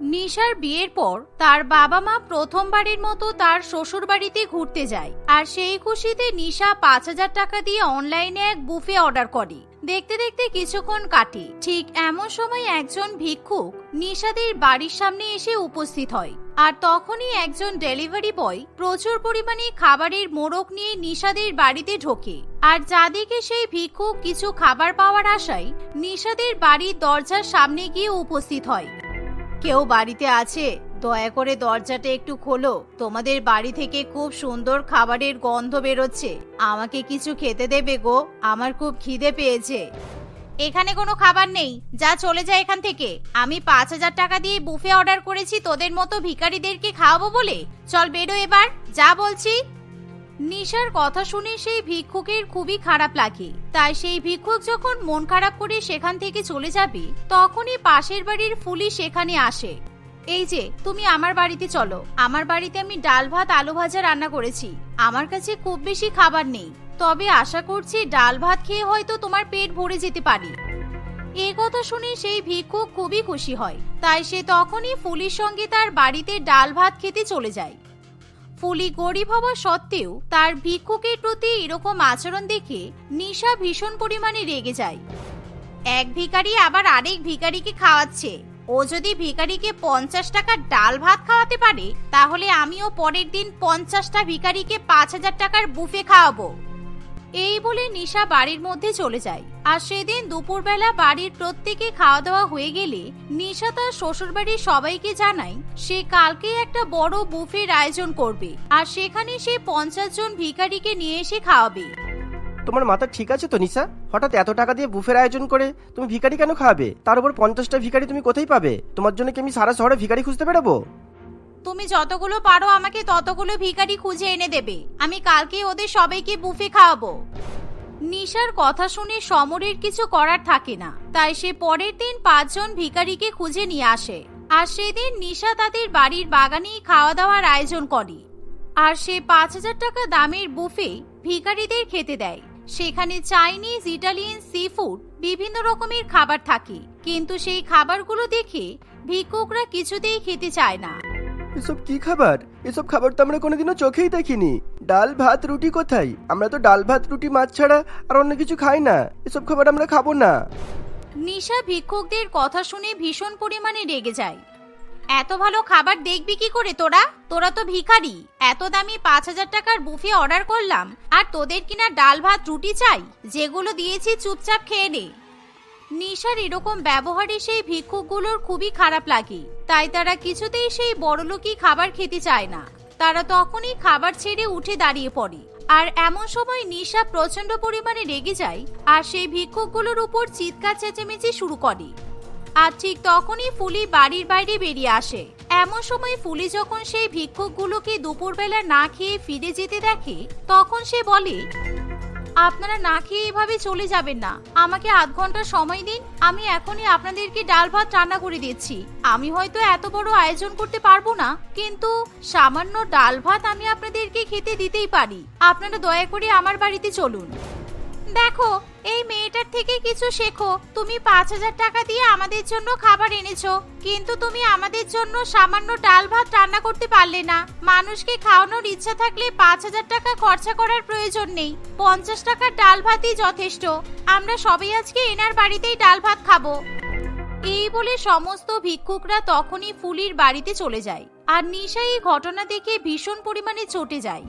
নিশার বিয়ের পর তার বাবা মা প্রথমবারের মতো তার শ্বশুর বাড়িতে ঘুরতে যায় আর সেই খুশিতে নিশা পাঁচ হাজার টাকা দিয়ে অনলাইনে এক বুফে অর্ডার করে। দেখতে দেখতে কিছুক্ষণ কাটে। ঠিক এমন সময় একজন ভিক্ষুক নিশাদের বাড়ির সামনে এসে উপস্থিত হয় আর তখনই একজন ডেলিভারি বয় প্রচুর পরিমাণে খাবারের মোড়ক নিয়ে নিশাদের বাড়িতে ঢোকে আর যাদিকে সেই ভিক্ষুক কিছু খাবার পাওয়ার আশায় নিশাদের বাড়ির দরজার সামনে গিয়ে উপস্থিত হয়। কেউ বাড়িতে আছে? দয়া করে দরজাটা একটু খোলো। তোমাদের বাড়ি থেকে খুব সুন্দর খাবারের গন্ধ বেরোচ্ছে। আমাকে কিছু খেতে দেবে গো। আমার খুব খিদে পেয়েছে। এখানে কোনো খাবার নেই। যা চলে যায় এখান থেকে। আমি পাঁচ হাজার টাকা দিয়ে বুফে অর্ডার করেছি। তোদের মতো ভিখারিদেরকে খাওয়াবো বলে। চল বেরো এবার। যা বলছি নিশার কথা শুনে সেই ভিক্ষুকের খুবই খারাপ লাগে। তাই সেই ভিক্ষুক যখন মন খারাপ করে সেখান থেকে চলে যাবে, তখনই পাশের বাড়ির ফুলি সেখানে আসে। এই যে, তুমি আমার বাড়িতে চলো। আমার বাড়িতে আমি ডাল ভাত, আলু ভাজা রান্না করেছি। আমার কাছে খুব বেশি খাবার নেই। তবে আশা করছি ডাল ভাত খেয়ে হয়তো তোমার পেট ভরে যেতে পারে। এ কথা শুনে সেই ভিক্ষুক খুবই খুশি হয়। তাই সে তখনই ফুলির সঙ্গে তার বাড়িতে ডাল ভাত খেতে চলে যায়। ফুলি গরিব হওয়া সত্ত্বেও তার ভিক্ষুকের প্রতি এরকম আচরণ দেখে নিশা ভীষণ পরিমাণে রেগে যায়। এক ভিখারি আবার আরেক ভিখারিকে খাওয়াচ্ছে। ও যদি ভিখারিকে পঞ্চাশ টাকার ডাল ভাত খাওয়াতে পারে, তাহলে আমিও পরের দিন পঞ্চাশটা ভিখারিকে পাঁচ হাজার টাকার বুফে খাওয়াবো। এই বলে নিশা বাড়ির মধ্যে চলে যায়। আর সেদিন দুপুরবেলা বাড়ির প্রত্যেকে খাওয়া দাওয়া হয়ে গেলে নিশা তার শ্বশুরবাড়ির সবাইকে জানায়, সে কালকে একটা বড় বুফের আয়োজন করবে, আর সেখানে সে পঞ্চাশ জন ভিখারিকে নিয়ে এসে খাওয়াবে। তোমার মাথা ঠিক আছে তো নিশা? হঠাৎ এত টাকা দিয়ে বুফের আয়োজন করে তুমি ভিখারি কেন খাওয়াবে? তার উপর পঞ্চাশটা ভিখারি তুমি কোথায় পাবে? তোমার জন্য কি আমি সারা শহরে ভিখারি খুঁজতে বেরোবো? তুমি যতগুলো পারো আমাকে ততগুলো ভিখারি খুঁজে এনে দেবে। আমি কালকে ওদের সবাইকে বুফে খাওয়াবো। নিশার কথা শুনে সমরের কিছু করার থাকে না। তাই সে পরের দিন পাঁচজন ভিখারিকে খুঁজে নিয়ে আসে। আর সেদিন নিশা তাদের বাড়ির বাগানেই খাওয়া দাওয়ার আয়োজন করে। আর সে পাঁচ হাজার টাকা দামের বুফে ভিখারিদের খেতে দেয়। সেখানে চাইনিজ, ইটালিয়ান সি ফুড বিভিন্ন রকমের খাবার থাকে। কিন্তু সেই খাবারগুলো দেখে ভিক্ষুকরা কিছুতেই খেতে চায় না। এসব কি খাবার? এসব খাবার তো আমরা কোনোদিনও চোখেই দেখিনি। ডাল, ভাত, রুটি কোথায়? আমরা তো ডাল, ভাত, রুটি, মাছ ছাড়া আর অন্য কিছু খাই না। এসব খাবার আমরা খাব না। নিশা ভিক্ষুকদের কথা শুনে ভীষণ পরিমাণে রেগে যায়। এত ভালো খাবার দেখবি কি করে তোরা? তোরা তো ভিখারি। এত দামি পাঁচ হাজার টাকার বুফে অর্ডার করলাম, আর তোদের কিনা ডাল, ভাত, রুটি চাই? যেগুলো দিয়েছি চুপচাপ খেয়ে নে। নিশার এরকম ব্যবহারে সেই ভিক্ষুকগুলোর খুবই খারাপ লাগে। তাই তারা কিছুতেই সেই বড়লোকই খাবার খেতে চায় না। তারা তখনই খাবার ছেড়ে উঠে দাঁড়িয়ে পড়ে। আর এমন সময় নিশা প্রচণ্ড পরিমাণে রেগে যায় আর সেই ভিক্ষুকগুলোর উপর চিৎকার চেঁচেমেচি শুরু করে। আর ঠিক তখনই ফুলি বাড়ির বাইরে বেরিয়ে আসে। এমন সময় ফুলি যখন সেই ভিক্ষুকগুলোকে দুপুরবেলা না খেয়ে ফিরে যেতে দেখে, তখন সে বলে আপনারা না খেয়ে এভাবে চলে যাবেন না। আমাকে আধ ঘণ্টা সময় দিন, আমি এখনই আপনাদেরকে ডাল ভাত রান্না করে দিচ্ছি। আমি হয়তো এত বড় আয়োজন করতে পারব না, কিন্তু সামান্য ডাল ভাত আমি আপনাদেরকে খেতে দিতেই পারি। আপনারা দয়া করে আমার বাড়িতে চলুন। দেখো, এই মেয়েটার থেকে কিছু শেখো। তুমি পাঁচ হাজার টাকা দিয়ে আমাদের জন্য খাবার এনেছো। কিন্তু তুমি আমাদের জন্য সামান্য ডাল ভাত রান্না করতে পারলে না। মানুষকে খাওয়ানোর ইচ্ছা থাকলে পাঁচ হাজার টাকা খরচা করার প্রয়োজন নেই। পঞ্চাশ টাকার ডাল ভাতই যথেষ্ট। আমরা সবাই আজকে এনার বাড়িতেই ডাল ভাত খাব। এই বলে সমস্ত ভিক্ষুকরা তখনই ফুলির বাড়িতে চলে যায়। আর নিশা এই ঘটনা দেখে ভীষণ পরিমাণে চটে যায়।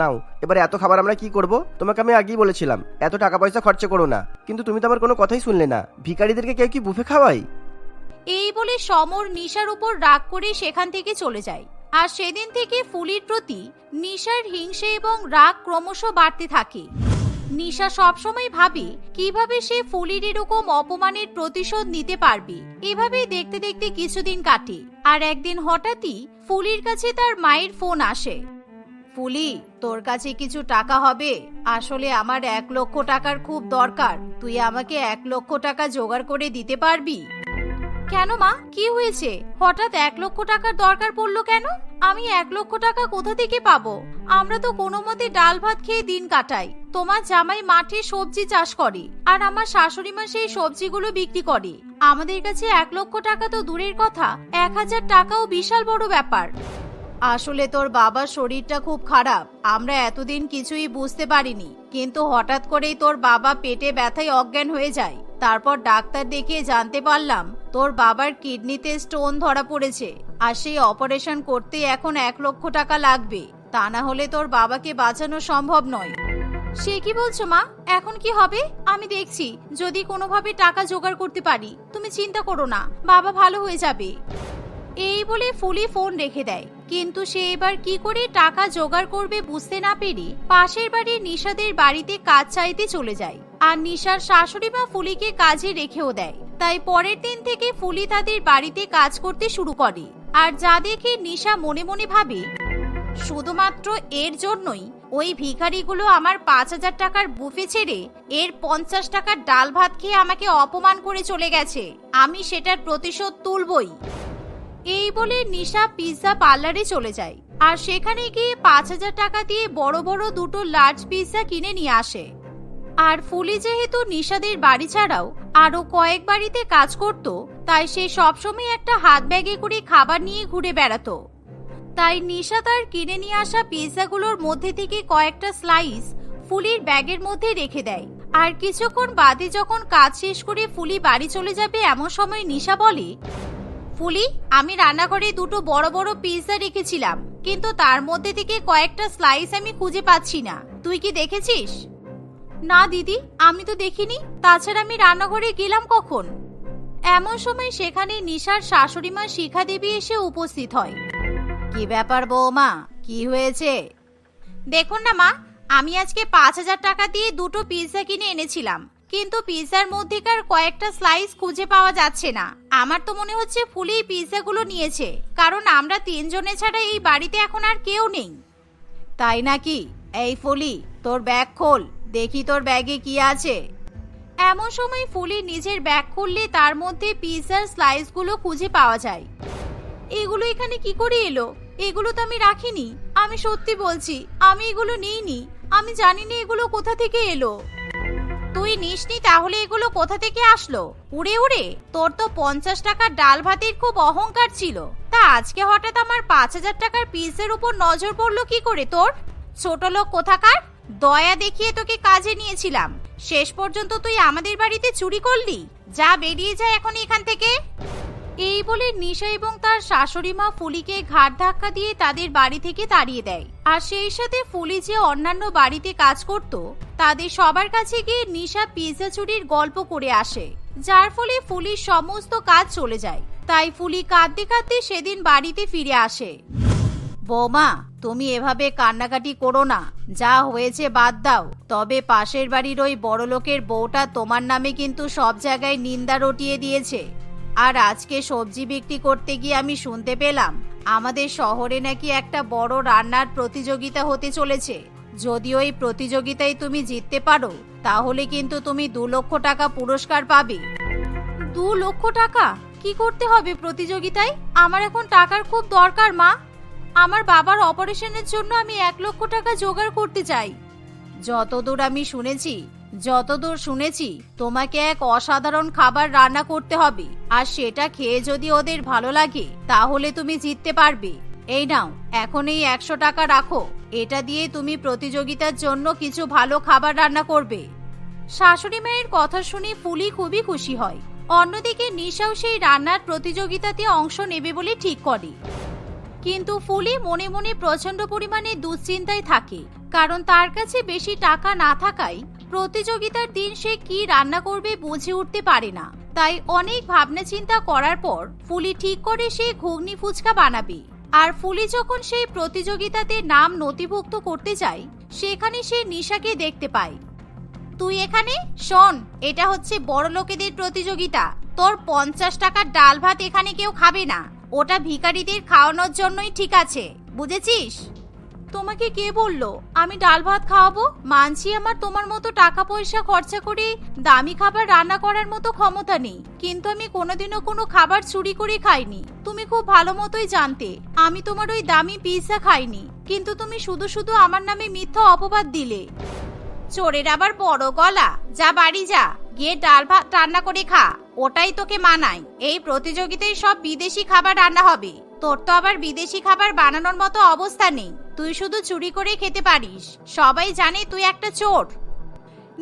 নাও, এবার এত খাবার আমরা কি করব? তোমাকে আমি আগেই বলেছিলাম, এত টাকা পয়সা খরচা করো না। কিন্তু তুমি তো আমার কোনো কথাই শুনলে না। ভিখারিদেরকে কেউ কি বুফে খাওয়াই এই বলে সমর নিশার উপর রাগ করে সেখান থেকে চলে যায়। আর সেদিন থেকে ফুলির প্রতি নিশার হিংসে এবং রাগ ক্রমশ বাড়তে থাকে। নিশা সবসময় ভাবে, কীভাবে সে ফুলির এরকম অপমানের প্রতিশোধ নিতে পারবে? এভাবেই দেখতে দেখতে কিছুদিন কাটে। আর একদিন হঠাৎই ফুলির কাছে তার মায়ের ফোন আসে। ফুলি তোর কাছে কিছু টাকা হবে? আসলে আমার এক লক্ষ টাকার খুব দরকার। তুই আমাকে এক লক্ষ টাকা জোগাড় করে দিতে পারবি? কেন মা? কি হয়েছে? হঠাৎ এক লক্ষ টাকার দরকার পড়ল কেন? আমি এক লক্ষ টাকা কোথা থেকে পাবো? আমরা তো কোনো মতে ডাল ভাত খেয়ে দিন কাটাই। তোমার জামাই মাঠে সবজি চাষ করে, আর আমার শাশুড়ি মা সেই সবজিগুলো বিক্রি করে। আমাদের কাছে এক লক্ষ টাকা তো দূরের কথা, এক হাজার টাকাও বিশাল বড় ব্যাপার। আসলে তোর বাবার শরীরটা খুব খারাপ। আমরা এতদিন কিছুই বুঝতে পারিনি। কিন্তু হঠাৎ করেই তোর বাবা পেটে ব্যথায় অজ্ঞান হয়ে যায়। তারপর ডাক্তার দেখিয়ে জানতে পারলাম, তোর বাবার কিডনিতে স্টোন ধরা পড়েছে। আর সেই অপারেশন করতে এখন এক লক্ষ টাকা লাগবে। তা না হলে তোর বাবাকে বাঁচানো সম্ভব নয়। সে কি বলছো মা? এখন কি হবে? আমি দেখছি। যদি কোনোভাবে টাকা জোগাড় করতে পারি, তুমি চিন্তা করো না। বাবা ভালো হয়ে যাবে। এই বলে ফুলি ফোন রেখে দেয়। কিন্তু সে এবার কি করে টাকা জোগাড় করবে বুঝতে না পেরে পাশের বাড়ির নিশাদের বাড়িতে কাজ চাইতে চলে যায়। আর নিশার শাশুড়ি মা ফুলিকে কাজে রেখেও দেয়। তাই পরের দিন থেকে ফুলি তাদের বাড়িতে কাজ করতে শুরু করে। আর যা দেখে নিশা মনে মনে ভাবে, শুধুমাত্র এর জন্যই ওই ভিখারিগুলো আমার পাঁচ হাজার টাকার বুফে ছেড়ে এর পঞ্চাশ টাকার ডাল ভাত খেয়ে আমাকে অপমান করে চলে গেছে। আমি সেটার প্রতিশোধ তুলবই। এই বলে নিশা পিৎজা পার্লারে চলে যায়। আর সেখানে গিয়ে পাঁচ হাজার টাকা দিয়ে বড় বড় দুটো লার্জ পিৎজা কিনে নিয়ে আসে। আর ফুলি যেহেতু নিশাদের বাড়ি ছাড়াও আরও কয়েক বাড়িতে কাজ করত, তাই সে সবসময় একটা হাত ব্যাগে করে খাবার নিয়ে ঘুরে বেড়াতো। তাই নিশা তার কিনে নিয়ে আসা পিৎজাগুলোর মধ্যে থেকে কয়েকটা স্লাইস ফুলির ব্যাগের মধ্যে রেখে দেয়। আর কিছুক্ষণ বাদে যখন কাজ শেষ করে ফুলি বাড়ি চলে যাবে এমন সময় নিশা বলে ফুলি, আমি রান্নাঘরে দুটো বড় বড় পিৎজা রেখেছিলাম, কিন্তু তার মধ্যে থেকে কয়েকটা স্লাইস আমি খুঁজে পাচ্ছি না। তুই কি দেখেছিস? না, দিদি, আমি তো দেখিনি। তাছাড়া আমি রান্নাঘরে গেলাম কখন? এমন সময় সেখানে নিশার শাশুড়ি মা শিখা দেবী এসে উপস্থিত হয়। কি ব্যাপার বৌমা? কি হয়েছে? দেখুন না মা, আমি আজকে পাঁচ হাজার টাকা দিয়ে দুটো পিৎজা কিনে এনেছিলাম। কিন্তু পিৎজার মধ্যেকার কয়েকটা স্লাইস খুঁজে পাওয়া যাচ্ছে না। আমার তো মনে হচ্ছে ফুলি পিৎজাগুলো নিয়েছে, কারণ আমরা তিনজনে ছাড়া এই বাড়িতে এখন আর কেউ নেই। তাই নাকি? এই ফুলি, তোর ব্যাগ খোল, দেখি তোর ব্যাগে কি আছে। এমন সময় ফুলি নিজের ব্যাগ খুললে তার মধ্যে পিৎজার স্লাইসগুলো খুঁজে পাওয়া যায়। এগুলো এখানে কি করে এলো? এগুলো তো আমি রাখিনি। আমি সত্যি বলছি, আমি এগুলো নিইনি। আমি জানি না এগুলো কোথা থেকে এলো। তুই নিসনি তাহলে এগুলো কোথা থেকে আসলো? উড়ে উড়ে। তোর তো পঞ্চাশ টাকার ডাল ভাতের খুব অহংকার ছিল। তা আজকে হঠাৎ আমার পাঁচ হাজার টাকার পিসের উপর নজর পড়ল কি করে তোর? ছোট লোক কোথাকার? দয়া দেখিয়ে তোকে কাজে নিয়েছিলাম। শেষ পর্যন্ত তুই আমাদের বাড়িতে চুরি করলি? যা বেরিয়ে যায় এখন এখান থেকে। এই বলে নিশা এবং তার শাশুড়ি মা ফুলিকে ঘাট ধাক্কা দিয়ে তাদের বাড়ি থেকে তাড়িয়ে দেয়। আর সেই সাথে ফুলি যে অন্যান্য বাড়িতে কাজ করত, তাদের সবার কাছে গিয়ে নিশা পিৎজা চুরির গল্প করে আসে, যার ফলে ফুলির সমস্ত কাজ চলে যায়। তাই ফুলি কাঁদতে কাঁদতে সেদিন বাড়িতে ফিরে আসে। বৌমা, তুমি এভাবে কান্নাকাটি করো না। যা হয়েছে বাদ দাও। তবে পাশের বাড়ির ওই বড় লোকের বউটা তোমার নামে কিন্তু সব জায়গায় নিন্দা রটিয়ে দিয়েছে। আর আজকে সবজি বিক্রি করতে গিয়ে আমি শুনতে পেলাম আমাদের শহরে নাকি একটা বড় রান্নার প্রতিযোগিতা হতে চলেছে। যদি ওই প্রতিযোগিতায় তুমি জিততে পারো তাহলে কিন্তু তুমি দু লক্ষ টাকা পুরস্কার পাবে। দু লক্ষ টাকা? কি করতে হবে প্রতিযোগিতায়? আমার এখন টাকার খুব দরকার মা। আমার বাবার অপারেশনের জন্য আমি এক লক্ষ টাকা জোগাড় করতে চাই। যতদূর আমি শুনেছি যতদূর শুনেছি, তোমাকে এক অসাধারণ খাবার রান্না করতে হবে। আর সেটা খেয়ে যদি ওদের ভালো লাগে, তাহলে তুমি জিততে পারবে। এই নাও, এখন এই একশো টাকা রাখো। এটা দিয়ে তুমি প্রতিযোগিতার জন্য কিছু ভালো খাবার রান্না করবে। শাশুড়ি মায়ের কথা শুনে ফুলি খুবই খুশি হয়। অন্যদিকে নিশাও সেই রান্নার প্রতিযোগিতাতে অংশ নেবে বলে ঠিক করে। কিন্তু ফুলি মনে মনে প্রচণ্ড পরিমাণে দুশ্চিন্তায় থাকে। কারণ তার কাছে বেশি টাকা না থাকায় প্রতিযোগিতার দিন সে কি রান্না করবে বুঝে উঠতে পারে না। তাই অনেক ভাবনা চিন্তা করার পর ফুলি ঠিক করে সে ঘুগনি ফুচকা বানাবে। আর ফুলি যখন সেই প্রতিযোগিতাতে নাম নথিভুক্ত করতে যায়, সেখানে সে নিশাকে দেখতে পায়। তুই এখানে? শোন, এটা হচ্ছে বড় লোকেদের প্রতিযোগিতা। তোর পঞ্চাশ টাকার ডাল ভাত এখানে কেউ খাবে না। ওটা ভিখারিদের খাওয়ানোর জন্যই ঠিক আছে, বুঝেছিস? তোমাকে কে বলল? আমি ডাল ভাত খাওয়াবো? মানছি আমার তোমার মতো টাকা পয়সা খরচা করে দামি খাবার রান্না করার মতো ক্ষমতা নেই। কিন্তু আমি কোনোদিনও কোনো খাবার চুরি করে খাইনি। তুমি খুব ভালো মতোই জানতে, আমি তোমার ওই দামি পিৎজা খাইনি। কিন্তু তুমি শুধু শুধু আমার নামে মিথ্যা অপবাদ দিলে। চোরের আবার বড় গলা। যা বাড়ি যা, গিয়ে ডাল ভাত রান্না করে খা। ওটাই তোকে মানায়। এই প্রতিযোগিতায় সব বিদেশি খাবার রান্না হবে। তোর তো আবার বিদেশি খাবার বানানোর মতো অবস্থা নেই। তুই শুধু চুরি করে খেতে পারিস। সবাই জানে তুই একটা চোর।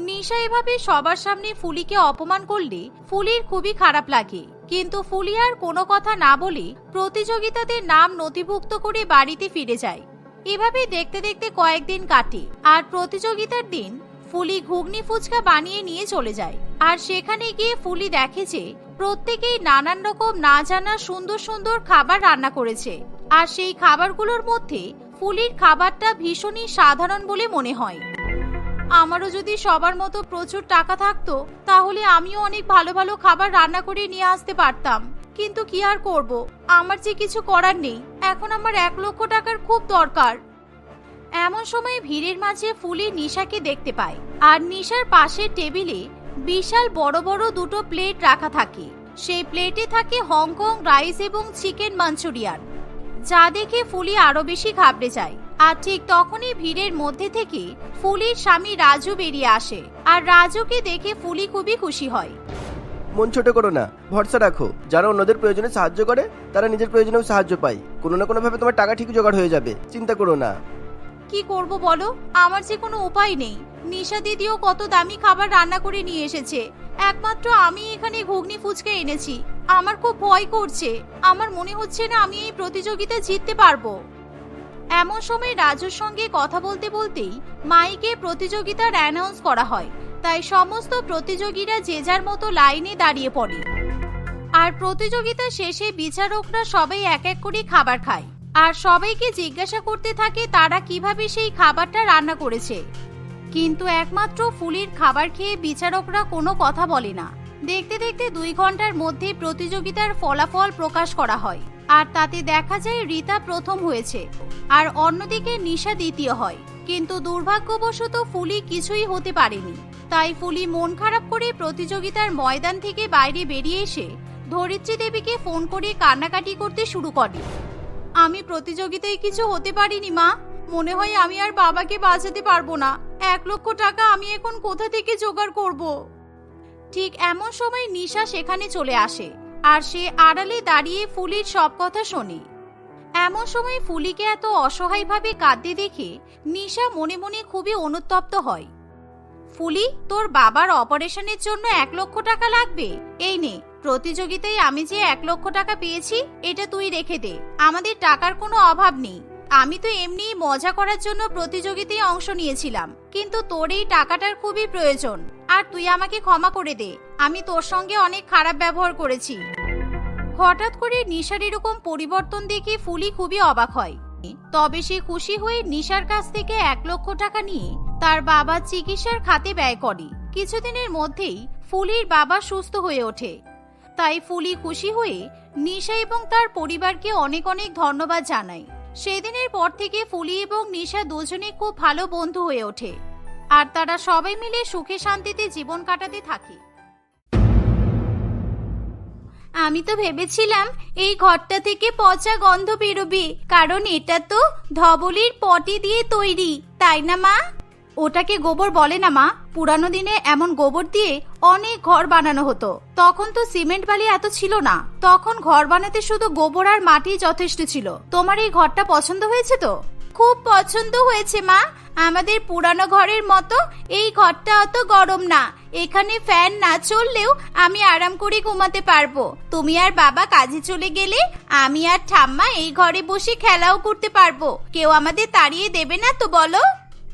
নিশা এভাবে সবার সামনে ফুলিকে অপমান করলে ফুলির খুবই খারাপ লাগে। কিন্তু ফুলি আর কোনো কথা না বলে প্রতিযোগিতাতে নাম নথিভুক্ত করে বাড়িতে ফিরে যায়। এভাবে দেখতে দেখতে কয়েকদিন কাটে আর প্রতিযোগিতার দিন ফুলি ঘুগনি ফুচকা বানিয়ে নিয়ে চলে যায়। আর সেখানে গিয়ে ফুলি দেখে যে প্রত্যেকেই নানান রকম না জানা সুন্দর সুন্দর খাবার রান্না করেছে। আর সেই খাবারগুলোর মধ্যে ফুলির খাবারটা ভীষণই সাধারণ বলে মনে হয়। আমারও যদি সবার মতো প্রচুর টাকা থাকতো, তাহলে আমিও অনেক ভালো ভালো খাবার রান্না করে নিয়ে আসতে পারতাম। কিন্তু কি আর করব? আমার যে কিছু করার নেই, এখন আমার এক লক্ষ টাকার খুব দরকার। এমন সময় ভিড়ের মাঝে ফুলি নিশাকে দেখতে পায়। আর নিশার পাশের টেবিলে বিশাল বড় বড় দুটো প্লেট রাখা থাকে। সেই প্লেটে থাকে হংকং রাইস এবং চিকেন মাঞ্চুরিয়ান। যা দেখে ফুলি আরও বেশি ঘাবড়ে যায়। আর ঠিক তখনই ভিড়ের মধ্যে থেকে ফুলির স্বামী রাজু বেরিয়ে আসে। আর রাজুকে দেখে ফুলি খুবই খুশি হয়। মন ছোট করো না ভরসা রাখো। যারা অন্যদের প্রয়োজনে সাহায্য করে তারা নিজের প্রয়োজনেও সাহায্য পায়। কোনো না কোনো ভাবে তোমার টাকা ঠিক জোগাড় হয়ে যাবে। চিন্তা করো না। কি করব বলো? আমার যে কোনো উপায় নেই। নিশা দিদিও কত দামি খাবার রান্না করে নিয়ে এসেছে। একমাত্র আমি এখানে ঘুগনি ফুচকে এনেছি। আমার খুব ভয় করছে। আমার মনে হচ্ছে না আমি এই প্রতিযোগিতা জিততে পারব। এমন সময় রাজুর সঙ্গে কথা বলতে বলতেই মাইকে প্রতিযোগিতার অ্যানাউন্স করা হয়। তাই সমস্ত প্রতিযোগীরা যে যার মতো লাইনে দাঁড়িয়ে পড়ে। আর প্রতিযোগিতা শেষে বিচারকরা সবাই এক এক করে খাবার খায়। আর সবাইকে জিজ্ঞাসা করতে থাকে তারা কীভাবে সেই খাবারটা রান্না করেছে। কিন্তু একমাত্র ফুলির খাবার খেয়ে বিচারকরা কোনো কথা বলে না। দেখতে দেখতে দুই ঘণ্টার মধ্যে প্রতিযোগিতার ফলাফল প্রকাশ করা হয়। আর তাতে দেখা যায় রীতা প্রথম হয়েছে, আর অন্যদিকে নিশা দ্বিতীয় হয়। কিন্তু দুর্ভাগ্যবশত ফুলি কিছুই হতে পারেনি। তাই ফুলি মন খারাপ করে প্রতিযোগিতার ময়দান থেকে বাইরে বেরিয়ে এসে ধরিত্রী দেবীকে ফোন করে কান্নাকাটি করতে শুরু করে। আমি প্রতিযোগিতায় কিছু হতে পারিনি মা। মনে হয় আমি আর বাবাকে বাঁচাতে পারব না। এক লক্ষ টাকা আমি এখন কোথা থেকে জোগাড় করব? ঠিক এমন সময় নিশা সেখানে চলে আসে, আর সে আড়ালে দাঁড়িয়ে ফুলির সব কথা শোনে। এমন সময় ফুলিকে এত অসহায়ভাবে কাঁদতে দেখে নিশা মনে মনে খুবই অনুতপ্ত হয়। ফুলি, তোর বাবার অপারেশনের জন্য এক লক্ষ টাকা লাগবে? এই নে, প্রতিযোগিতায় আমি যে এক লক্ষ টাকা পেয়েছি, এটা তুই রেখে দে। আমাদের টাকার কোনো অভাব নেই। আমি তো এমনিই মজা করার জন্য প্রতিযোগিতায় অংশ নিয়েছিলাম, কিন্তু তোর এই টাকাটার খুবই প্রয়োজন। আর তুই আমাকে ক্ষমা করে দে, আমি তোর সঙ্গে অনেক খারাপ ব্যবহার করেছি। হঠাৎ করে নিশার এরকম পরিবর্তন দেখে ফুলি খুবই অবাক হয়। তবে সে খুশি হয়ে নিশার কাছ থেকে এক লক্ষ টাকা নিয়ে তার বাবা চিকিৎসার খাতে ব্যয় করে। কিছুদিনের মধ্যেই ফুলির বাবা সুস্থ হয়ে ওঠে। তাই ফুলি খুশি হয়ে নিশা এবং তার পরিবারকে অনেক অনেক ধন্যবাদ জানায়। সেদিনের পর থেকে ফুলি এবং নিশা দুজনে খুব ভালো বন্ধু হয়ে ওঠে। আর তারা সবাই মিলে সুখে শান্তিতে জীবন কাটাতে থাকে। আমি তো ভেবেছিলাম এই ঘরটা থেকে পচা গন্ধ বেরোবে, কারণ এটা তো ধবলির পটি দিয়ে তৈরি, তাই না মা? ওটাকে গোবর বলে না মা? পুরানো দিনে এমন গোবর দিয়ে অনেক ঘর বানানো হতো। তখন তো সিমেন্ট বালি এত ছিল না। তখন ঘর বানাতে শুধু গোবর আর মাটি যথেষ্ট ছিল। তোমার এই ঘরটা পছন্দ হয়েছে তো? খুব পছন্দ হয়েছে, মা। আমাদের পুরানো ঘরের মতো এই ঘরটা অত গরম না। এখানে ফ্যান না চললেও আমি আরাম করে ঘুমাতে পারব। তুমি আর বাবা কাজে চলে গেলে আমি আর ঠাম্মা এই ঘরে বসে খেলাও করতে পারব। কেউ আমাদের তাড়িয়ে দেবে না তো বলো?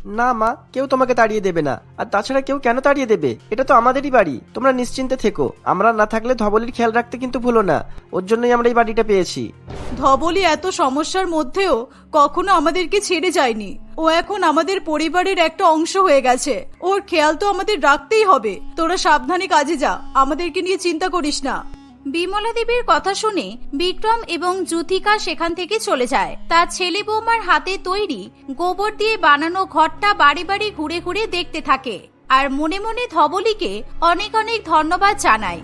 না, মা, কেউ তোমাকে তাড়িয়ে দেবে না। আর তাছাড়া কেউ কেন তাড়িয়ে দেবে? এটা তো আমাদেরই বাড়ি। তোমরা নিশ্চিন্তে থেকো। আমরা না থাকলে ধবলির খেয়াল রাখতে কিন্তু ভুলো না। ওর জন্যই আমরা এই বাড়িটা পেয়েছি। ধবলি এত সমস্যার মধ্যেও কখনো আমাদেরকে ছেড়ে যায়নি। ও এখন আমাদের পরিবারের একটা অংশ হয়ে গেছে। ওর খেয়াল তো আমাদের রাখতেই হবে। তোরা সাবধানে কাজে যা। আমাদেরকে নিয়ে চিন্তা করিস না। বিমলা দেবীর কথা শুনে বিক্রম এবং জ্যোতিকা সেখান থেকে চলে যায়। তার ছেলে বৌমার হাতে তৈরি গোবর দিয়ে বানানো ঘরটা বাড়ি বাড়ি ঘুরে ঘুরে দেখতে থাকে আর মনে মনে ধবলিকে অনেক অনেক ধন্যবাদ জানায়।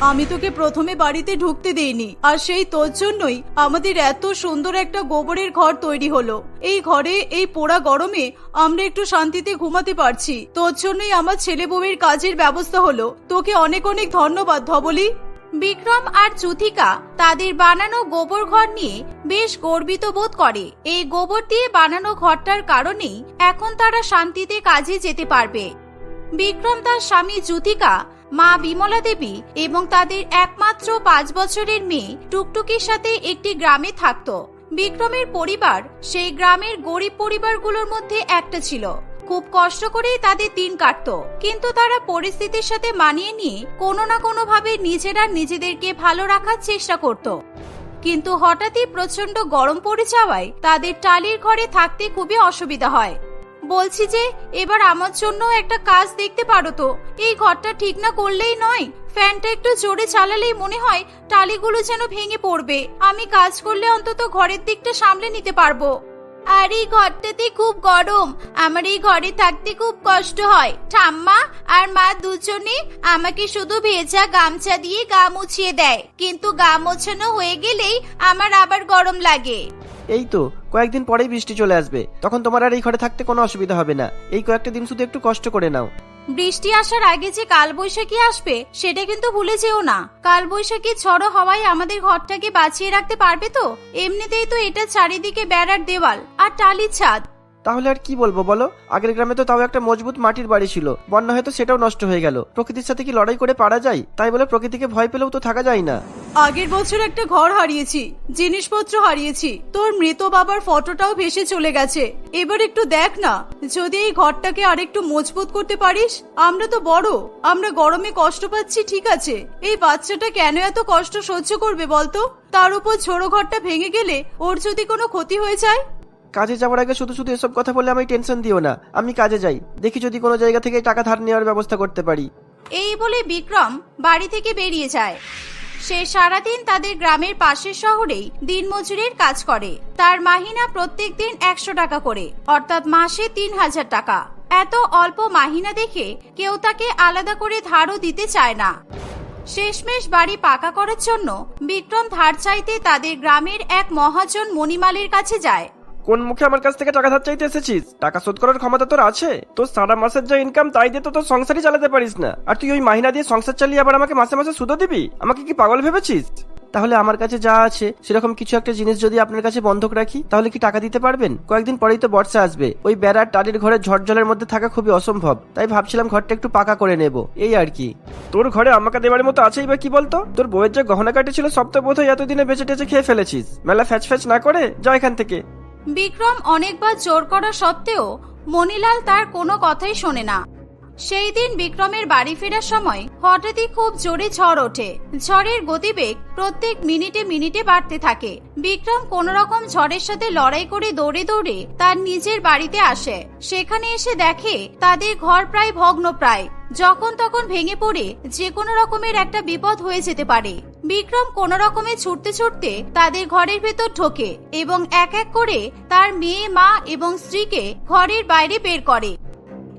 আমি তোকে প্রথমে বাড়িতে ঢুকতে দেইনি, আর সেই তোর জন্যই আমাদের এত সুন্দর একটা গোবরের ঘর তৈরি হলো। এই ঘরে, এই পোড়া গরমে আমরা একটু শান্তিতে ঘুমাতে পারছি। তোর জন্যই আমার ছেলে বউয়ের কাজের ব্যবস্থা হলো। তোকে অনেক অনেক ধন্যবাদ, ধবলি। বিক্রম আর চুথিকা তাদের বানানো গোবর ঘর নিয়ে বেশ গর্বিত বোধ করে। এই গোবর দিয়ে বানানো ঘরটার কারণেই এখন তারা শান্তিতে কাজে যেতে পারবে। বিক্রম তার স্বামী যুথিকা মা বিমলা দেবী এবং তাদের একমাত্র পাঁচ বছরের মেয়ে টুকটুকির সাথে একটি গ্রামে থাকত। বিক্রমের পরিবার সেই গ্রামের গরিব পরিবারগুলোর মধ্যে একটা ছিল। খুব কষ্ট করেই তাদের দিন কাটত। কিন্তু তারা পরিস্থিতির সাথে মানিয়ে নিয়ে কোনো না কোনো ভাবে নিজেরা নিজেদেরকে ভালো রাখার চেষ্টা করত। কিন্তু হঠাৎই প্রচণ্ড গরম পড়ে যাওয়ায় তাদের টালির ঘরে থাকতে খুবই অসুবিধা হয়। বলছি যে, এবার আমার জন্য একটা কাজ দেখতে পারো তো। এই ঘরটা ঠিক না করলেই নয়, ফ্যানটা একটু জোরে চালালেই মনে হয় টালিগুলো যেন ভেঙে পড়বে। আমি কাজ করলে অন্তত ঘরের দিকটা সামলে নিতে পারব। আর এই ঘরটাতে খুব গরম। আমার এই ঘরে থাকতে খুব কষ্ট হয়। ঠাম্মা আর মা দুজনে আমাকে শুধু ভেজা গামছা দিয়ে গা মুছিয়ে দেয়। কিন্তু গা মোছানো হয়ে গেলেই আমার আবার গরম লাগে। এই তো, কয়েকদিন পরেই বৃষ্টি চলে আসবে। তখন তোমার আর এই ঘরে থাকতে কোনো অসুবিধা হবে না। এই কয়েকটা দিন শুধু একটু কষ্ট করে নাও। বৃষ্টি আসার আগে যে কালবৈশাখী আসবে, সেটা কিন্তু ভুলে যেও না। কালবৈশাখী ছড়ো হওয়ায় আমাদের ঘরটাকে বাঁচিয়ে রাখতে পারবে তো? এমনিতেই তো এটা চারিদিকে বেড়ার দেওয়াল, আর টালির ছাদ। তাহলে আর কি বলব বলো? আগের গ্রামে তো তাও একটা মজবুত মাটির বাড়ি ছিল। বন্যা হয়তো সেটাও নষ্ট হয়ে গেল। প্রকৃতির সাথে কি লড়াই করে পারা যায়? তাই বলে প্রকৃতিকে ভয় পেলেও তো থাকা যায় না। আগের বছর একটা ঘর হারিয়েছি, জিনিসপত্র হারিয়েছি। তোর মৃত বাবার ফটোটাও ভেসে চলে গেছে। এবার একটু দেখ না, যদি এই ঘরটাকে আরেকটু মজবুত করতে পারিস, আমরা তো বড়। আমরা গরমে কষ্ট পাচ্ছি, ঠিক আছে। এই বাচ্চাটা কেন এত কষ্ট সহ্য করবে বলতো? তার উপর ছোড়ো ঘরটা ভেঙে গেলে ওর যদি কোনো ক্ষতি হয়ে যায়? কাজে যাওয়ার আগে শুধু শুধু এসব কথা বলে আমি টেনশন দিও না। আমি কাজে যাই। দেখি যদি কোনো জায়গা থেকে টাকা ধার নেওয়ার ব্যবস্থা করতে পারি। এই বলে বিক্রম বাড়ি থেকে বেরিয়ে যায়। সে সারাদিন তাদের গ্রামের পাশের শহরেই দিনমজুরের কাজ করে। তার মাহিনা প্রত্যেক দিন একশো টাকা করে, অর্থাৎ মাসে তিন হাজার টাকা। এত অল্প মাহিনা দেখে কেউ তাকে আলাদা করে ধারও দিতে চায় না। শেষমেশ বাড়ি পাকা করার জন্য বিক্রম ধার চাইতে তাদের গ্রামের এক মহাজন মণিমালের কাছে যায়। কোন মুখে আমার কাছ থেকে টাকা ধার চাইতে এসেছিস? টাকা শোধ করার ক্ষমতা তোর আছে? তোর সারা মাসের যা ইনকাম তাই দিয়ে তো তোর সংসারই চালাতে পারিস না। আর তুই ওই মাহিনা দিয়ে সংসার চালিয়ে আবার আমাকে মাসে মাসে সুদও দিবি? আমাকে কি পাগল ভেবেছিস? তাহলে আমার কাছে যা আছে, সেরকম কিছু একটা জিনিস যদি আপনার কাছে বন্ধক রাখি, তাহলে কি টাকা দিতে পারবেন? কয়েকদিন পরেই তো বর্ষা আসবে। ওই বেড়ার টালির ঘরে ঝড় জলের মধ্যে থাকা খুবই অসম্ভব। তাই ভাবছিলাম ঘরটা একটু পাকা করে নেব। এই আর কি। তোর ঘরে আমাকে দেওয়ার মতো আছেই বা কি বলতো? তোর বউয়ের যে গহনা কাটি ছিল সব তো বোধহয় এতদিনে বেঁচে টেচে খেয়ে ফেলেছিস। মেলা ফ্যাচ ফ্যাচ না করে? যা এখান থেকে। বিক্রম অনেকবার জোর করা সত্ত্বেও মনিলাল তার কোনো কথাই শোনে না। সেই দিন বিক্রমের বাড়ি ফেরার সময় হঠাৎই খুব জোরে ঝড় ওঠে। ঝড়ের গতিবেগ প্রত্যেক মিনিটে মিনিটে বাড়তে থাকে। বিক্রম কোন রকম ঝড়ের সাথে লড়াই করে দৌড়ে দৌড়ে তার নিজের বাড়িতে আসে। সেখানে এসে দেখে তাদের ঘর প্রায় ভগ্ন প্রায়। যখন তখন ভেঙে পড়ে যে কোনো রকমের একটা বিপদ হয়ে যেতে পারে। বিক্রম কোন রকমে ছুটতে ছুটতে তাদের ঘরের ভেতর ঢোকে এবং এক এক করে তার মেয়ে, মা এবং স্ত্রীকে ঘরের বাইরে বের করে।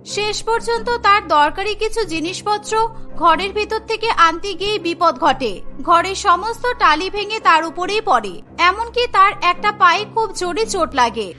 শেষ পর্যন্ত তার দরকারি কিছু জিনিসপত্র ঘরের ভেতর থেকে আনতে গিয়ে বিপদ ঘটে। ঘরের সমস্ত টালি ভেঙে তার উপরেই পড়ে। এমনকি তার একটা পায়ে খুব জোরে চোট লাগে।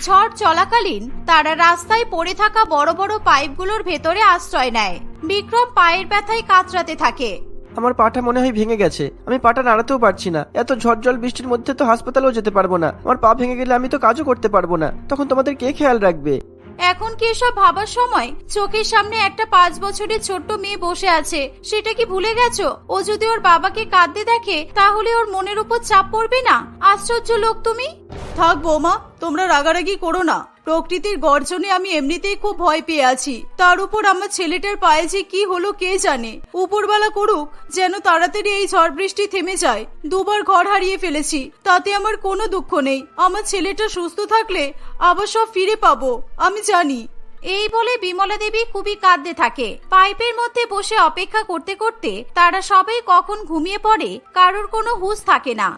ঝড় চলাকালীন তারা রাস্তায় পড়ে থাকা বড় বড় পাইপগুলোর ভেতরে আশ্রয় নেয়। বিক্রম পায়ের ব্যথায় কাতরাতে থাকে। আমার পাটা মনে হয় ভেঙে গেছে। আমি পাটা নাড়াতেও পারছি না। এত ঝড় জল বৃষ্টির মধ্যে তো হাসপাতালেও যেতে পারব না। আমার পা ভেঙে গেলে আমি তো কাজও করতে পারব না। তখন তোমাদের কে খেয়াল রাখবে? এখন কি এসব ভাবার সময়? চোখের সামনে একটা পাঁচ বছরের ছোট্ট মেয়ে বসে আছে। সেটা কি ভুলে গেছো? ও যদি ওর বাবাকে কাঁদতে দেখে, তাহলে ওর মনের উপর চাপ পড়বে না? আশ্চর্য লোক তুমি। থাক বৌমা, তোমরা রাগারাগি করো না। প্রকৃতির গর্জনে আমি এমনিতেই খুব ভয় পেয়ে আছি। তার উপর আমার ছেলেটার পায়ে যে কি হলো কে জানে? উপরবেলা করুক, যেন তাড়াতাড়ি এই ঝড় বৃষ্টি থেমে যায়। দুবার ঘর হারিয়ে ফেলেছি, তাতে আমার কোনো দুঃখ নেই। আমার ছেলেটা সুস্থ থাকলে আবার সব ফিরে পাবো, আমি জানি। এই বলে বিমলা দেবী খুবই কাঁদতে থাকে। পাইপের মধ্যে বসে অপেক্ষা করতে করতে তারা সবাই কখন ঘুমিয়ে পড়ে, কারোর কোনো হুঁশ থাকে না।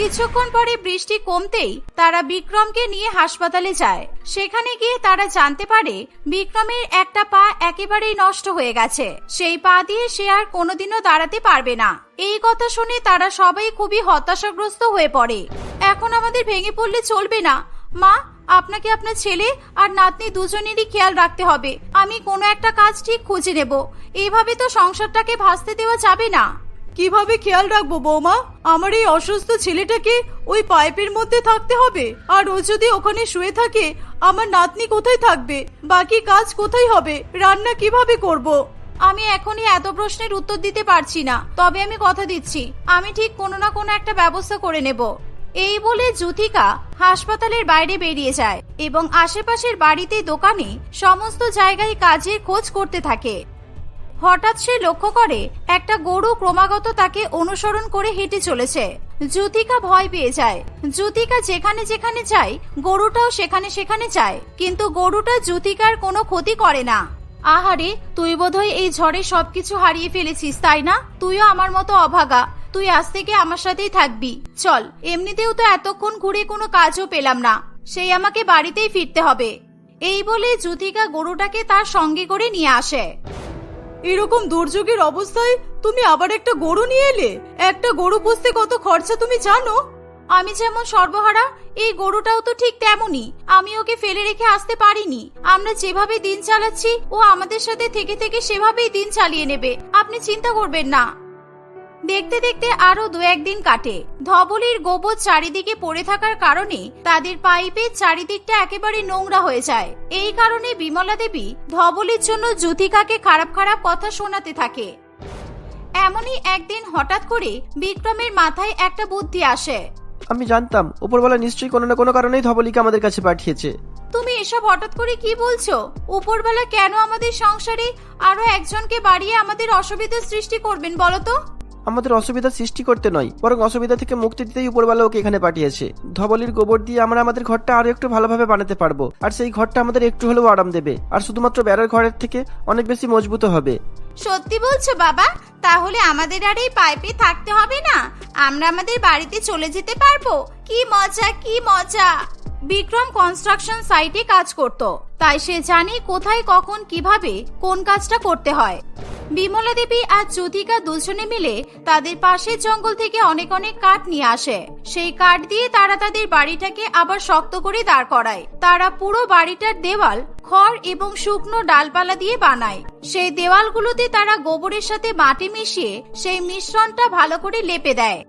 কিছুক্ষণ পরে বৃষ্টি কমতেই তারা বিক্রমকে নিয়ে হাসপাতালে যায়। সেখানে গিয়ে তারা জানতে পারে বিক্রমের একটা পা একেবারেই নষ্ট হয়ে গেছে। সেই পা দিয়ে সে আর কোনোদিনও দাঁড়াতে পারবে না। এই কথা শুনে তারা সবাই খুবই হতাশাগ্রস্ত হয়ে পড়ে। এখন আমাদের ভেঙে পড়লে চলবে না। মা, আপনাকে আপনার ছেলে আর নাতনি দুজনেরই খেয়াল রাখতে হবে। আমি কোনো একটা কাজ ঠিক খুঁজে নেব। এইভাবে তো সংসারটাকে ভাসতে দেওয়া যাবে না। কীভাবে খেয়াল রাখব, বৌমা? আমার এই অসুস্থ ছেলেটাকে ওই পাইপের মধ্যে থাকতে হবে। আর ও যদি ওখানে শুয়ে থাকে, আমার নাতনি কোথায় থাকবে? বাকি কাজ কোথায় হবে? রান্না কীভাবে করব। আমি এখনই এত প্রশ্নের উত্তর দিতে পারছি না, তবে আমি কথা দিচ্ছি। আমি ঠিক কোনো না কোনো একটা ব্যবস্থা করে নেব। এই বলে জুথিকা হাসপাতালের বাইরে বেরিয়ে যায় এবং আশেপাশের বাড়িতে দোকানে সমস্ত জায়গায় কাজের খোঁজ করতে থাকে। হঠাৎ সে লক্ষ্য করে একটা গরু ক্রমাগত তাকে অনুসরণ করে হেঁটে চলেছে। জ্যোতিকা ভয় পেয়ে যায়। জ্যোতিকা যেখানে যেখানে যায়, গরুটাও সেখানে সেখানে যায়, কিন্তু গরুটা জ্যোতিকার কোনো ক্ষতি করে না। আহারে, তুই বোধহয় এই ঝড়ে সবকিছু হারিয়ে ফেলেছিস, তাই না? তুইও আমার মতো অভাগা। তুই আজ থেকে আমার সাথেই থাকবি। চল, এমনিতেও তো এতক্ষণ ঘুরে কোনো কাজও পেলাম না। সেই আমাকে বাড়িতেই ফিরতে হবে। এই বলে জ্যোতিকা গরুটাকে তার সঙ্গে করে নিয়ে আসে। এরকম দুর্যোগের অবস্থায় তুমি আবার একটা গরু নিয়ে এলে? একটা গরু পুষতে কত খরচা তুমি জানো? আমি যেমন সর্বহারা, এই গরুটাও তো ঠিক তেমনই। আমি ওকে ফেলে রেখে আসতে পারিনি। আমরা যেভাবে দিন চালাচ্ছি, ও আমাদের সাথে থেকে থেকে সেভাবেই দিন চালিয়ে নেবে। আপনি চিন্তা করবেন না। দেখতে দেখতে আরও দু একদিন কাটে। ধবলির গোবর চারিদিকে পড়ে থাকার কারণে তাদের পাইপের চারিদিকটা একেবারে নোংরা হয়ে যায়। এই কারণে বিমলা দেবী ধবলির জন্য জ্যোতিকাকে খারাপ খারাপ কথা শোনাতে থাকে। এমনই একদিন হঠাৎ করে বিক্রমের মাথায় একটা বুদ্ধি আসে। আমি জানতাম উপরওয়ালা নিশ্চয়ই কোনো না কোনো কারণেই ধবলিকে আমাদের কাছে পাঠিয়েছে। তুমি এসব হঠাৎ করে কি বলছো? উপরবেলা কেন আমাদের সংসারে আরও একজনকে বাড়িয়ে আমাদের অসুবিধার সৃষ্টি করবেন বলো তো? আমাদের অসুবিধা সৃষ্টি করতে নয়, বরং অসুবিধা থেকে মুক্তি দিতেই উপরওয়ালা ওকে এখানে পাঠিয়েছে। ধবলির গোবর দিয়ে আমরা আমাদের ঘরটা আরও একটু ভালোভাবে বানাতে পারব, আর সেই ঘরটা আমাদের একটু হলেও আরাম দেবে, আর শুধুমাত্র বেড়ার ঘরের থেকে অনেক বেশি মজবুত হবে। সত্যি বলছো বাবা, তাহলে আমাদের আর এই পাইপে থাকতে হবে না? আমরা আমাদের বাড়িতে চলে যেতে পারব? কি মজা কি মজা। বিক্রম কনস্ট্রাকশন সাইটে কাজ করত, তাই সে জানে কোথায়, কখন, কীভাবে, কোন কাজটা করতে হয়। বিমলা দেবী আর জ্যোতিকা দুজনে মিলে তাদের পাশের জঙ্গল থেকে অনেক অনেক কাঠ নিয়ে আসে। সেই কাঠ দিয়ে তারা তাদের বাড়িটাকে আবার শক্ত করে দাঁড় করায়। তারা পুরো বাড়িটার দেওয়াল খড় এবং শুকনো ডালপালা দিয়ে বানায়। সেই দেওয়ালগুলোতে তারা গোবরের সাথে মাটি মিশিয়ে সেই মিশ্রণটা ভালো করে লেপে দেয়।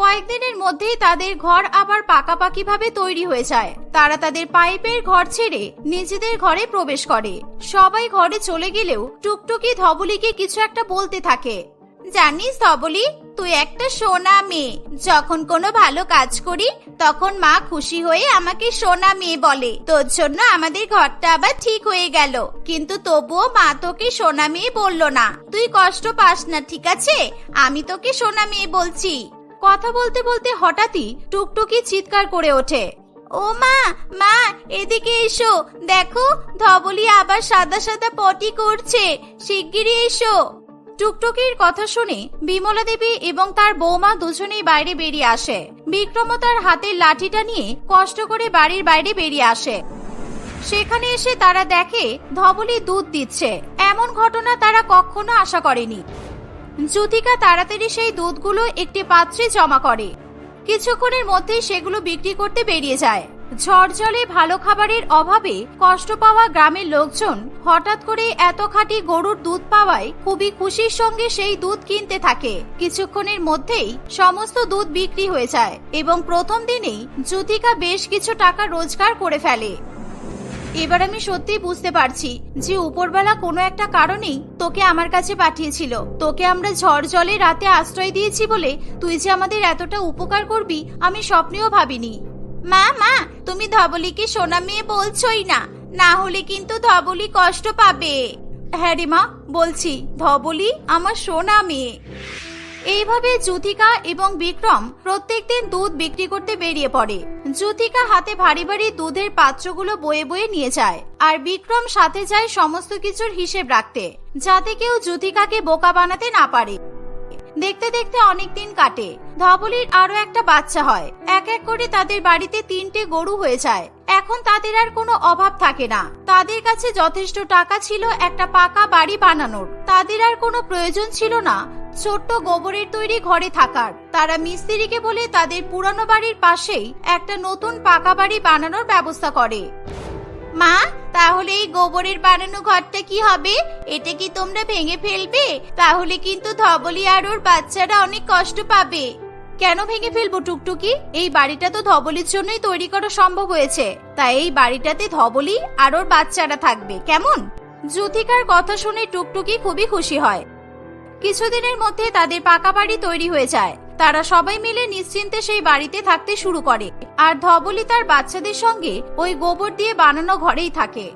কয়েকদিনের মধ্যেই তাদের ঘর আবার পাকাপাকি ভাবে তৈরি হয়ে যায়। তারা তাদের পাইপের ঘর ছেড়ে নিজেদের ঘরে প্রবেশ করে। সবাই ঘরে চলে গেলেও টুকটুকি ধবলিকে কিছু একটা বলতে থাকে। জানিস ধবলি, তুই একটা সোনা মেয়ে। যখন কোনো ভালো কাজ করি, তখন মা খুশি হয়ে আমাকে সোনা মেয়ে বলে। তোর জন্য আমাদের ঘরটা আবার ঠিক হয়ে গেল। কিন্তু তবুও মা তোকে সোনা মেয়ে বলল না। তুই কষ্ট পাস না, ঠিক আছে? আমি তোকে সোনা মেয়ে বলছি। কথা বলতে বলতে হঠাৎই টুকটুকি চিৎকার করে ওঠে। ও মা মা, এদিকে এসো। দেখো, ধবলি আবার সাদা সাদা পটি করছে। শিগগিরই এসো। টুকটুকির কথা শুনে বিমলা দেবী এবং তার বৌমা দুজনেই বাইরে বেরিয়ে আসে। বিক্রম তার হাতের লাঠিটা নিয়ে কষ্ট করে বাড়ির বাইরে বেরিয়ে আসে। সেখানে এসে তারা দেখে ধবলি দুধ দিচ্ছে। এমন ঘটনা তারা কখনো আশা করেনি। জ্যোতিকা তাড়াতাড়ি সেই দুধগুলো একটি পাত্রে জমা করে। কিছুক্ষণের মধ্যেই সেগুলো বিক্রি করতে বেরিয়ে যায়। ঝড় জলে ভালো খাবারের অভাবে কষ্ট পাওয়া গ্রামের লোকজন হঠাৎ করে এত খাঁটি গরুর দুধ পাওয়ায় খুবই খুশির সঙ্গে সেই দুধ কিনতে থাকে। কিছুক্ষণের মধ্যেই সমস্ত দুধ বিক্রি হয়ে যায় এবং প্রথম দিনেই জ্যোতিকা বেশ কিছু টাকা রোজগার করে ফেলে। এবার আমি সত্যি বুঝতে পারছি যে উপরবেলা কোনো একটা কারণেই তোকে আমার কাছে পাঠিয়েছিল। তোকে আমরা ঝড় জলে রাতে আশ্রয় দিয়েছি বলে তুই যে আমাদের এতটা উপকার করবি, আমি স্বপ্নেও ভাবিনি। মা মা, তুমি ধবলিকে সোনা মেয়ে বলছই না না হলে কিন্তু ধবলি কষ্ট পাবে। হ্যাঁ রে মা, বলছি, ধবলি আমার সোনা মেয়ে। এইভাবে জ্যোতিকা এবং বিক্রম প্রত্যেক দিন দুধ বিক্রি করতে বেরিয়ে পড়ে। জ্যোতিকা হাতে ভারী ভারী দুধের পাত্রগুলো বয়ে বয়ে নিয়ে যায় আর বিক্রম সাথে যায় সমস্ত কিছুর হিসেব রাখতে, যাতে কেউ জ্যোতিকাকে বোকা বানাতে না পারে। দেখতে দেখতে অনেক দিন কাটে। ধবলির আরও একটা বাচ্চা হয়। এক এক করে তাদের বাড়িতে তিনটে গরু হয়ে যায়। এখন তাদের আর কোনো অভাব থাকে না। তাদের কাছে যথেষ্ট টাকা ছিল একটা পাকা বাড়ি বানানোর। তাদের আর কোনো প্রয়োজন ছিল না। ছোট্ট গোবরের তৈরি ঘরে থাকার। তারা মিস্ত্রিকে বলে তাদের পুরানো বাড়ির পাশেই একটা নতুন পাকা বাড়ি বানানোর ব্যবস্থা করে। মা, তাহলে এই গোবরের বানানো ঘরটা কি হবে? এটা কি তোমরা ভেঙে ফেলবে? তাহলে কিন্তু ধবলি আর ওর বাচ্চারা অনেক কষ্ট পাবে। কেন ভেঙে ফেলব টুকটুকি? এই বাড়িটা তো ধবলির জন্যই তৈরি করা সম্ভব হয়েছে। তাই এই বাড়িটাতে ধবলি আর ওর বাচ্চারা থাকবে। কেমন? জ্যোতিকার কথা শুনে টুকটুকি খুবই খুশি হয়। কিছুদিনের মধ্যে তাদের পাকা বাড়ি তৈরি হয়ে যায়। তারা সবাই মিলে নিশ্চিন্তে সেই বাড়িতে থাকতে শুরু করে। আর ধবলি তার বাচ্চাদের সঙ্গে ওই গোবর দিয়ে বানানো ঘরেই থাকে।